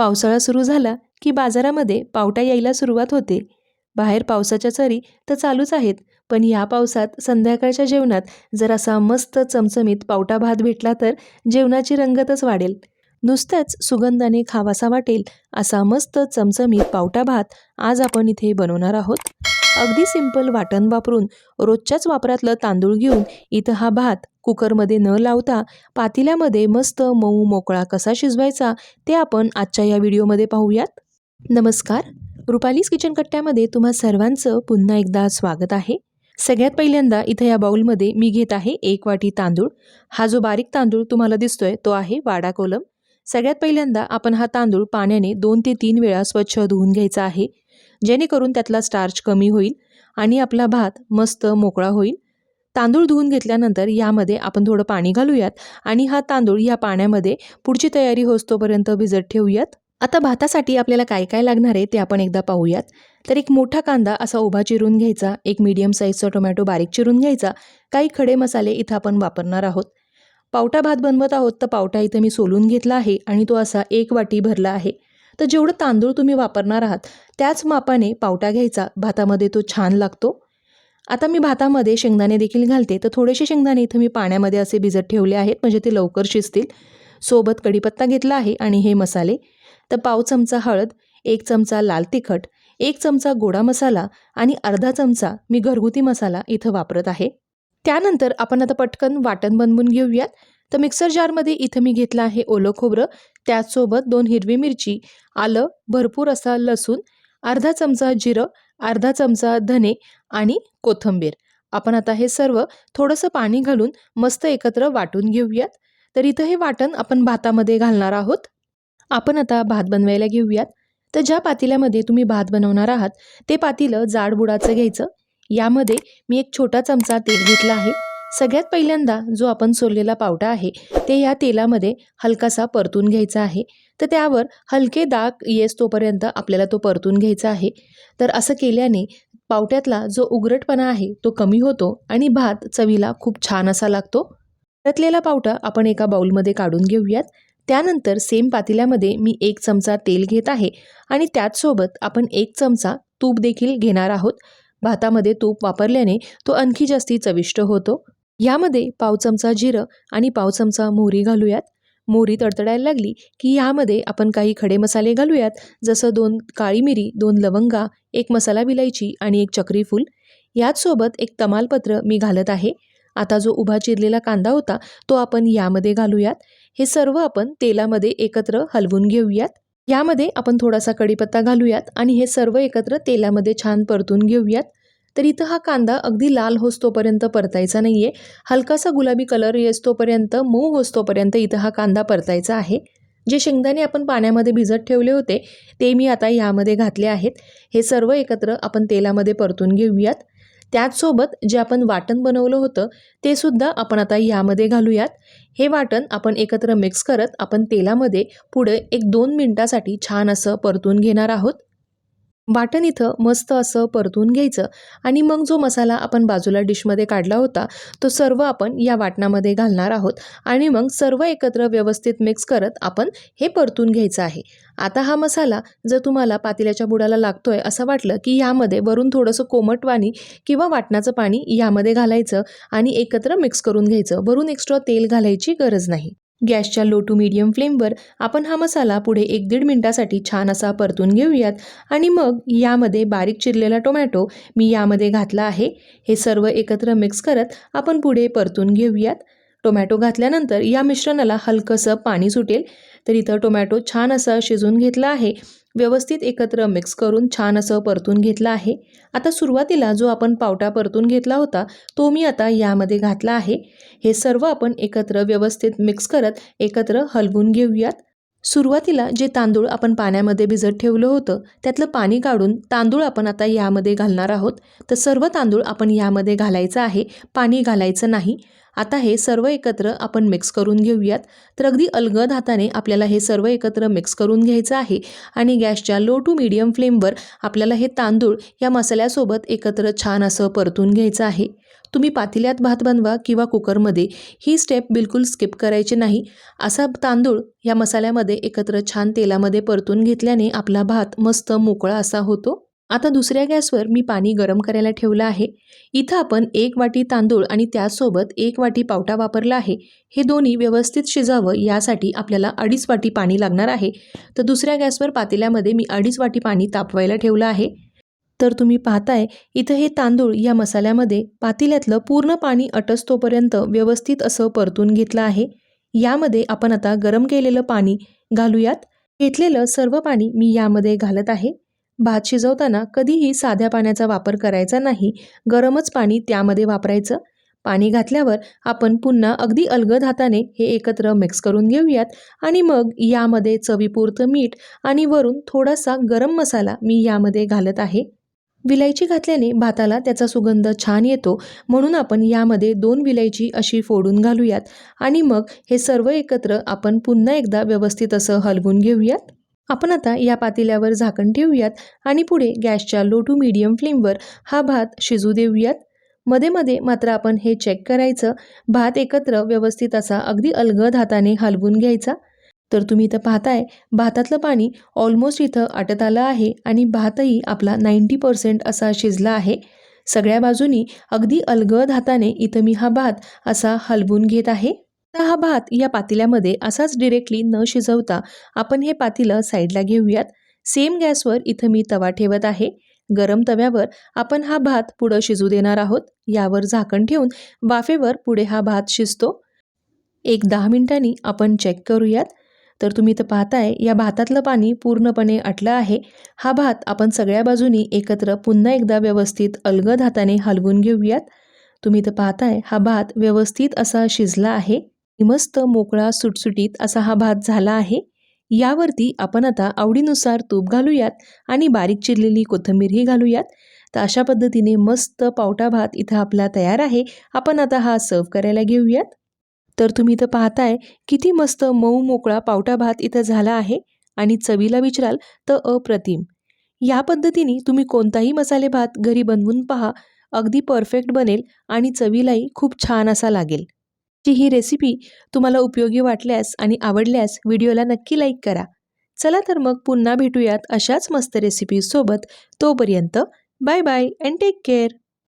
पावसाळा सुरू झाला की बाजारामध्ये पावटा यायला सुरुवात होते. बाहेर पावसाच्या सरी तर चालूच आहेत पण या पावसात संध्याकाळच्या जेवणात जर असा मस्त चमचमीत पावटा भात भेटला तर जेवणाची रंगतच वाढेल. नुसत्याच सुगंधाने खावासा वाटेल असा मस्त चमचमीत पावटा भात आज आपण इथे बनवणार आहोत. अगदी सिंपल वाटण वापरून रोजच्याच वापरातलं तांदूळ घेऊन इथं हा भात कुकरमध्ये न लावता पातेल्यामध्ये मस्त मऊ मोकळा कसा शिजवायचा ते आपण आजच्या या व्हिडिओमध्ये पाहूयात. नमस्कार. रुपालीस किचन कट्ट्यामध्ये तुम्हा सर्वांचं पुन्हा एकदा स्वागत आहे. सगळ्यात पहिल्यांदा इथं या बाउलमध्ये मी घेत आहे एक वाटी तांदूळ. हा जो बारीक तांदूळ तुम्हाला दिसतोय तो आहे वाडा कोलम. सगळ्यात पहिल्यांदा आपण हा तांदूळ पाण्याने दोन ते तीन वेळा स्वच्छ धुवून घ्यायचा आहे. जेणेकरून त्यातला स्टार्च कमी होईल आणि आपला भात मस्त मोकळा होईल. तांदूळ धुवून घेतल्यानंतर यामध्ये आपण थोडं पाणी घालूयात आणि हा तांदूळ या पाण्यामध्ये पुढची तयारी होस्तोपर्यंत भिजत ठेवूयात. आता भातासाठी आपल्याला काय काय लागणार आहे ते आपण एकदा पाहूयात. तर एक मोठा कांदा असा उभा चिरून घ्यायचा एक मीडियम साईजचा टोमॅटो बारीक चिरून घ्यायचा काही खडे मसाले इथं आपण वापरणार आहोत. पावटा भात बनवत आहोत तर पावटा इथं मी सोलून घेतला आहे आणि तो असा एक वाटी भरला आहे. तर जेवढं तांदूळ तुम्ही वापरणार आहात त्याच मापाने पावटा घ्यायचा. भातामध्ये तो छान लागतो. आता मी भातामध्ये शेंगदाणे देखील घालते. तर थोडेसे शेंगदाणे इथं मी पाण्यामध्ये असे भिजत ठेवले आहेत म्हणजे ते लवकर शिजतील. सोबत कढीपत्ता घेतला आहे आणि हे मसाले. तर पाव चमचा हळद एक चमचा लाल तिखट एक चमचा गोडा मसाला आणि अर्धा चमचा मी घरगुती मसाला इथं वापरत आहे. त्यानंतर आपण आता पटकन वाटण बनवून घेऊयात. तर मिक्सर जारमध्ये इथं मी घेतलं आहे ओलं खोबरं. त्याचसोबत दोन हिरवी मिरची आलं भरपूर असा लसूण अर्धा चमचा जिरं अर्धा चमचा धने आणि कोथिंबीर. आपण आता हे सर्व थोडंसं पाणी घालून मस्त एकत्र वाटून घेऊयात. तर इथं हे वाटण आपण भातामध्ये घालणार आहोत. आपण आता भात बनवायला घेऊयात. तर ज्या पातेल्यामध्ये तुम्ही भात बनवणार आहात ते पातेलं जाड बुडाचं घ्यायचं. यामध्ये मी एक छोटा चमचा तेल घेतला आहे. सगळ्यात पहिल्यांदा जो आपण सोललेला पावटा आहे ते या तेलामध्ये हलकासा परतून घ्यायचा आहे. तर त्यावर हलके दाग येस तोपर्यंत आपल्याला तो परतून घ्यायचा आहे. तर असं केल्याने पावट्यातला जो उघरटपणा आहे तो कमी होतो आणि भात चवीला खूप छान असा लागतो. परतलेला पावटा आपण एका बाउलमध्ये काढून घेऊयात. त्यानंतर सेम पातेल्यामध्ये मी एक चमचा तेल घेत आहे आणि त्याचसोबत आपण एक चमचा तूप देखील घेणार आहोत. भातामध्ये तूप वापरल्याने तो आणखी जास्ती चविष्ट होतो. यामध्ये पाव चमचा जिरं आणि पाव चमचा मोहरी घालूयात. मोहरी तडतडायला लागली की यामध्ये आपण काही खडे मसाले घालूयात जसं दोन काळी मिरी दोन लवंगा एक मसाला विलायची आणि एक चक्रीफूल याचसोबत एक तमालपत्र मी घालत आहे. आता जो उभा चिरलेला कांदा होता तो आपण यामध्ये घालूयात. हे सर्व आपण तेलामध्ये एकत्र हलवून घेऊयात. यामध्ये आपण थोडासा कढीपत्ता घालूयात आणि हे सर्व एकत्र तेलामध्ये छान परतून घेऊयात. तर इथं हा कांदा अगदी लाल होस्तोपर्यंत परतायचा नाही आहे हलकासा गुलाबी कलर येस्तोपर्यंत मऊ होस्तोपर्यंत इथं हा कांदा परतायचा आहे. जे शेंगदाणे आपण पाण्यामध्ये भिजत ठेवले होते ते मी आता यामध्ये घातले आहेत. हे सर्व एकत्र आपण तेलामध्ये परतून घेऊयात. त्याचसोबत जे आपण वाटण बनवलं होतं ते सुद्धा आपण आता यामध्ये घालूयात. हे वाटण आपण एकत्र मिक्स करत आपण तेलामध्ये पुढे एक दोन मिनटासाठी छान असं परतून घेणार आहोत. वाटण इथं मस्त असं परतून घ्यायचं. आणि मग जो मसाला आपण बाजूला डिशमध्ये काढला होता तो सर्व आपण या वाटणामध्ये घालणार आहोत. आणि मग सर्व एकत्र व्यवस्थित मिक्स करत आपण हे परतून घ्यायचं आहे. आता हा मसाला जर तुम्हाला पातेल्याच्या बुडाला लागतोय असं वाटलं की यामध्ये वरून थोडंसं कोमट पाणी किंवा वाटणाचं पाणी यामध्ये घालायचं आणि एकत्र मिक्स करून घ्यायचं. वरून एक्स्ट्रा तेल घालायची गरज नाही. गॅसच्या लो टू मीडियम फ्लेमवर आपण हा मसाला पुढे एक दीड मिनटासाठी छान असा परतून घेऊयात. आणि मग यामध्ये बारीक चिरलेला टोमॅटो मी यामध्ये घातला आहे. हे सर्व एकत्र मिक्स करत आपण पुढे परतून घेऊयात. टोमॅटो घातल्यानंतर या मिश्रणाला हलकंसं पाणी सुटेल. तर इथं टोमॅटो छान असं शिजून घेतला आहे. व्यवस्थित एकत्र मिक्स करून छान असं परतून घेतलं आहे. आता सुरुवातीला जो आपण पावटा परतून घेतला होता तो मी आता यामध्ये घातला आहे. हे सर्व आपण एकत्र व्यवस्थित मिक्स करत एकत्र हलवून घेऊयात. सुरुवातीला जे तांदूळ आपण पाण्यामध्ये भिजत ठेवलं होतं त्यातलं पाणी काढून तांदूळ आपण आता यामध्ये घालणार आहोत. तर सर्व तांदूळ आपण यामध्ये घालायचं आहे. पाणी घालायचं नाही. आता हे सर्व एकत्र आपण मिक्स करून घेऊयात. तर अगदी अलगद हाताने आपल्याला हे सर्व एकत्र मिक्स करून घ्यायचं आहे आणि गॅसच्या लो टू मीडियम फ्लेमवर आपल्याला हे तांदूळ या मसाल्यासोबत एकत्र छान असं परतून घ्यायचं आहे. तुम्ही पातेल्यात भात बनवा किंवा कुकरमध्ये ही स्टेप बिलकुल स्किप करायची नाही. असा तांदूळ या मसाल्यामध्ये एकत्र छान तेलामध्ये परतून घेतल्याने आपला भात मस्त मोकळा असा होतो. आता दुसऱ्या गॅसवर मी पाणी गरम करायला ठेवलं आहे. इथं आपण एक वाटी तांदूळ आणि त्याचसोबत एक वाटी पावटा वापरला आहे. हे दोन्ही व्यवस्थित शिजावं यासाठी आपल्याला अडीच वाटी पाणी लागणार आहे. तर दुसऱ्या गॅसवर पातेल्यामध्ये मी अडीच वाटी पाणी तापवायला ठेवलं आहे. तर तुम्ही पाहताय इथं हे तांदूळ या मसाल्यामध्ये पातेल्यातलं पूर्ण पाणी अटसतोपर्यंत व्यवस्थित असं परतून घेतलं आहे. यामध्ये आपण आता गरम केलेलं पाणी घालूयात. घेतलेलं सर्व पाणी मी यामध्ये घालत आहे. भात शिजवताना कधीही साध्या पाण्याचा वापर करायचा नाही गरमच पाणी त्यामध्ये वापरायचं. पाणी घातल्यावर आपण पुन्हा अगदी अलगद हाताने हे एकत्र मिक्स करून घेऊयात आणि मग यामध्ये चवीपुरतं मीठ आणि वरून थोडासा गरम मसाला मी यामध्ये घालत आहे. विलायची घातल्याने भाताला त्याचा सुगंध छान येतो म्हणून आपण यामध्ये दोन विलायची अशी फोडून घालूयात आणि मग हे सर्व एकत्र आपण पुन्हा एकदा व्यवस्थित असं हलवून घेऊयात. आपण आता या पातेल्यावर झाकण ठेवूयात आणि पुढे गॅसच्या लो टू मीडियम फ्लेमवर हा भात शिजू देऊयात. मध्ये मध्ये मात्र आपण हे चेक करायचं. भात एकत्र व्यवस्थित असा अगदी अलगद हाताने हलवून घ्यायचा. तर तुम्ही इथं पाहताय भातातलं पाणी ऑलमोस्ट इथं आटत आलं आहे आणि भातही आपला नाईंटी पर्सेंट असा शिजला आहे. सगळ्या बाजूनी अगदी अलगद हाताने इथं मी हा भात असा हलवून घेत आहे. तर हा भात या पातेल्यामध्ये असाच डिरेक्टली न शिजवता आपण हे पातेलं साईडला घेऊयात. सेम गॅसवर इथं मी तवा ठेवत आहे. गरम तव्यावर आपण हा भात पुढं शिजू देणार आहोत. यावर झाकण ठेवून वाफेवर पुढे हा भात शिजतो. एक दहा मिनिटांनी आपण चेक करूयात. तर तुम्ही तर पाहताय या भातातलं पाणी पूर्णपणे आटलं आहे. हा भात आपण सगळ्या बाजूनी एकत्र पुन्हा एकदा व्यवस्थित अलगद हाताने हलवून घेऊयात. तुम्ही तर पाहताय हा भात व्यवस्थित असा शिजला आहे. मस्त मोकळा सुटसुटीत असा हा भात झाला आहे. यावरती आपण आता आवडीनुसार तूप घालूयात आणि बारीक चिरलेली कोथिंबीरही घालूयात. तर अशा पद्धतीने मस्त पावटा भात इथं आपला तयार आहे. आपण आता हा सर्व करायला घेऊयात. तर तुम्ही इथं पाहताय किती मस्त मऊ मोकळा पावटा भात इथं झाला आहे आणि चवीला विचाराल तर अप्रतिम. या पद्धतीने तुम्ही कोणताही मसाले भात घरी बनवून पहा. अगदी परफेक्ट बनेल आणि चवीलाही खूप छान असा लागेल. ची ही रेसिपी तुम्हाला उपयोगी वाटल्यास आणि आवडल्यास व्हिडिओला नक्की लाईक करा. चला तर मग पुन्हा भेटूयात अशाच मस्त रेसिपीजसोबत तोपर्यंत bye bye and take care